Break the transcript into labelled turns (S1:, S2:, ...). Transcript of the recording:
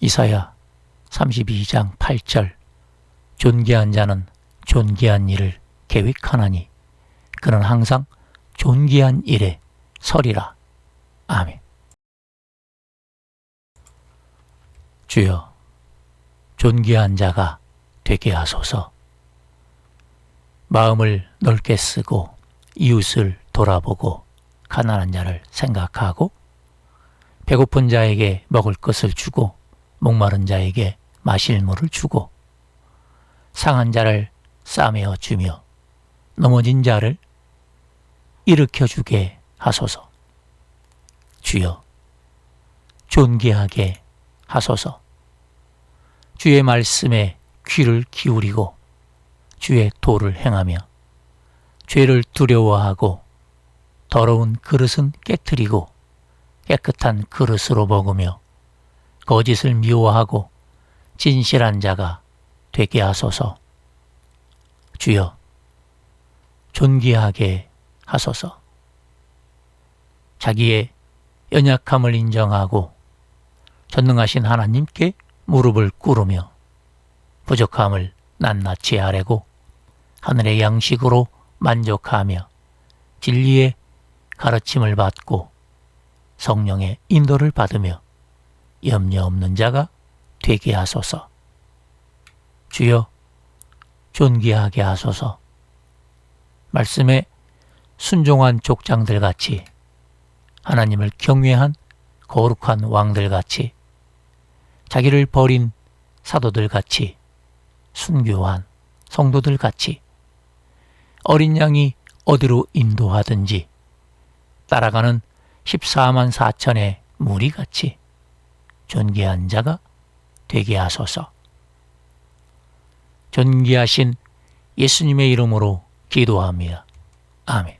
S1: 이사야 32장 8절 존귀한 자는 존귀한 일을 계획하나니 그는 항상 존귀한 일에 서리라. 아멘. 주여, 존귀한 자가 되게 하소서. 마음을 넓게 쓰고 이웃을 돌아보고 가난한 자를 생각하고 배고픈 자에게 먹을 것을 주고 목마른 자에게 마실 물을 주고 상한 자를 싸매어 주며 넘어진 자를 일으켜 주게 하소서. 주여, 존귀하게 하소서. 주의 말씀에 귀를 기울이고 주의 도를 행하며 죄를 두려워하고 더러운 그릇은 깨뜨리고 깨끗한 그릇으로 먹으며 거짓을 미워하고 진실한 자가 되게 하소서. 주여, 존귀하게 하소서. 자기의 연약함을 인정하고 전능하신 하나님께 무릎을 꿇으며 부족함을 낱낱이 아뢰고 하늘의 양식으로 만족하며 진리의 가르침을 받고 성령의 인도를 받으며 염려 없는 자가 되게 하소서. 주여, 존귀하게 하소서. 말씀에 순종한 족장들 같이 하나님을 경외한 거룩한 왕들 같이 자기를 버린 사도들 같이 순교한 성도들 같이 어린 양이 어디로 인도하든지 따라가는 14만 4천의 무리 같이 존귀한 자가 되게 하소서. 존귀하신 예수님의 이름으로 기도합니다. 아멘.